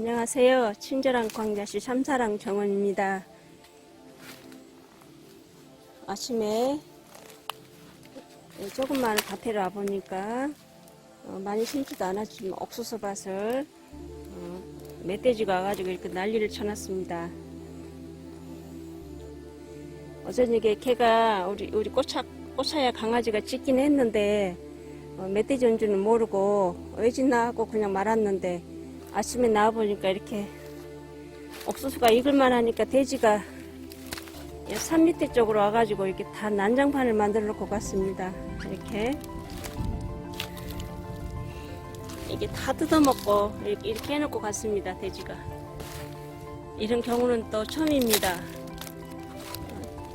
안녕하세요. 친절한 광자시 삼사랑 정원입니다. 아침에 조금만 밭에 와보니까 어, 많이 심지도 않았지만 옥수수 밭을 어, 멧돼지가 와가지고 이렇게 난리를 쳐놨습니다. 어저녁에 개가 우리 우리 꽃차 꽃차야 강아지가 짖긴 했는데 어, 멧돼지 온 줄은 모르고 왜짖나 하고 그냥 말았는데 아침에 나와보니까 이렇게 옥수수가 익을만 하니까 돼지가 이산 밑에 쪽으로 와가지고 이렇게 다 난장판을 만들어 놓고 갔습니다. 이렇게 이게 다 뜯어먹고 이렇게, 이렇게 해놓고 갔습니다. 돼지가 이런 경우는 또 처음입니다.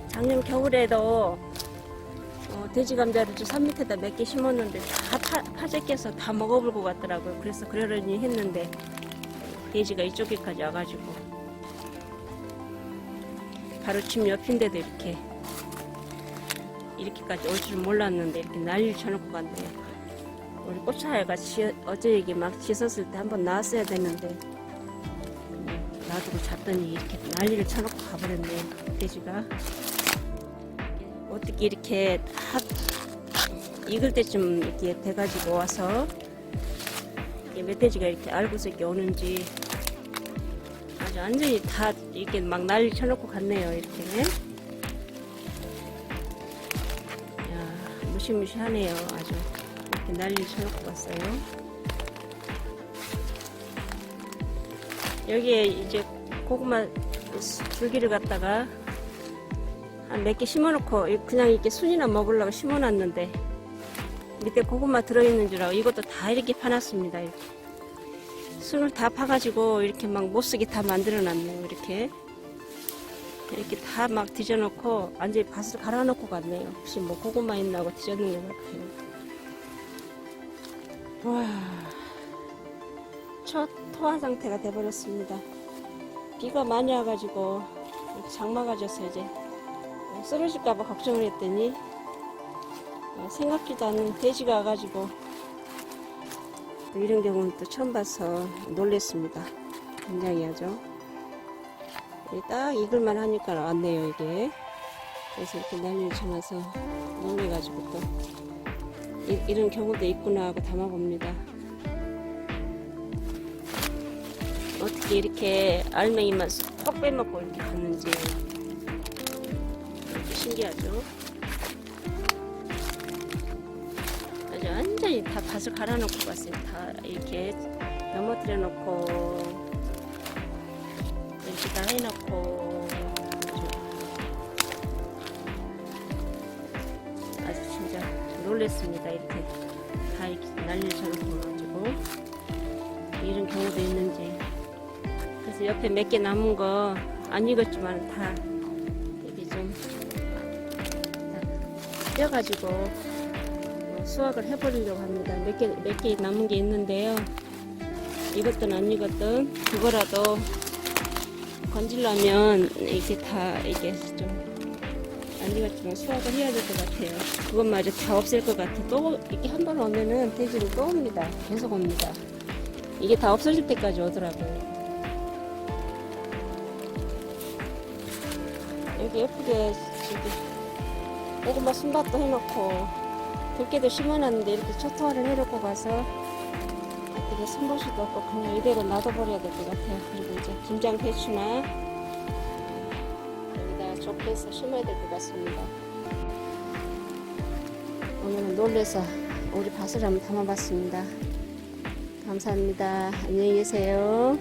작년 겨울에도 어, 돼지 감자를 산 밑에다 몇 개 심었는데 다 파, 파재껴서 다 먹어버리고 갔더라고요. 그래서 그러려니 했는데 돼지가 이쪽에까지 와가지고 집 옆인데도 이렇게 이렇게까지 올 줄 몰랐는데 이렇게 난리를 쳐놓고 갔네요. 우리 꽃차이가 어제 이게 막 씻었을 때 한번 나왔어야 되는데 놔두고 잤더니 이렇게 난리를 쳐놓고 가버렸네요. 돼지가 어떻게 이렇게 다 익을 때쯤 이렇게 돼가지고 와서 멧돼지가 이렇게 알고서 이렇게 오는지 아주 완전히 다 이렇게 막 난리 쳐놓고 갔네요 이렇게 야 무시무시하네요 아주 이렇게 난리 쳐놓고 갔어요 여기에 이제 고구마 줄기를 갖다가 한 몇 개 심어놓고 그냥 이렇게 순이나 먹으려고 심어놨는데 밑에 고구마 들어있는 줄 알고 이것도 다 이렇게 파놨습니다. 이렇게. 순을 다 파가지고 이렇게 막 못쓰게 다 만들어놨네요. 이렇게 이렇게 다 막 뒤져놓고 완전히 밭을 갈아놓고 갔네요. 혹시 뭐 고구마 있나 하고 뒤졌는 것 같아요. 와, 첫 토화 상태가 돼버렸습니다. 비가 많이 와가지고 장마가 져서 이제 쓰러질까봐 걱정을 했더니 어, 생각지도 않은 돼지가 와가지고 또 이런 경우는 또 처음 봐서 놀랬습니다. 굉장히 하죠. 이게 딱 익을만 하니까 왔네요, 이게. 그래서 이렇게 난리를 쳐놔서 놀래가지고 또 이, 이런 경우도 있구나 하고 담아봅니다. 어떻게 이렇게 알맹이만 쏙 빼먹고 이렇게 갔는지 신기하죠? 완전히 다 밭을 갈아놓고 갔어요. 다 이렇게 넘어뜨려 놓고 이렇게 다 해놓고 아주 진짜 놀랬습니다. 이렇게 다 이렇게 쳐놓고 가지고 이런 경우도 있는지 그래서 옆에 몇 개 남은 거 안 익었지만 다 이렇게 좀 떼어가지고 어, 수확을 해버리려고 합니다. 몇 개, 몇 개 남은 게 있는데요. 익었든 안 익었든 그거라도 건질라면 이게 다 이게 좀 안 익었지만 수확을 해야 될 것 같아요. 그것마저 다 없앨 것 같아. 또 이렇게 한 번 오면은 돼지를 또 옵니다. 계속 옵니다. 이게 다 없어질 때까지 오더라고요. 여기 예쁘게 저기 고구마 순밭도 해놓고 들깨도 심어놨는데 이렇게 초토화를 해놓고 가서 어떻게 손보시도 없고 그냥 이대로 놔둬버려야 될 것 같아요. 그리고 이제 김장 배추나 여기다 좁혀서 심어야 될 것 같습니다. 오늘은 놀래서 우리 밭을 한번 담아봤습니다. 감사합니다. 안녕히 계세요.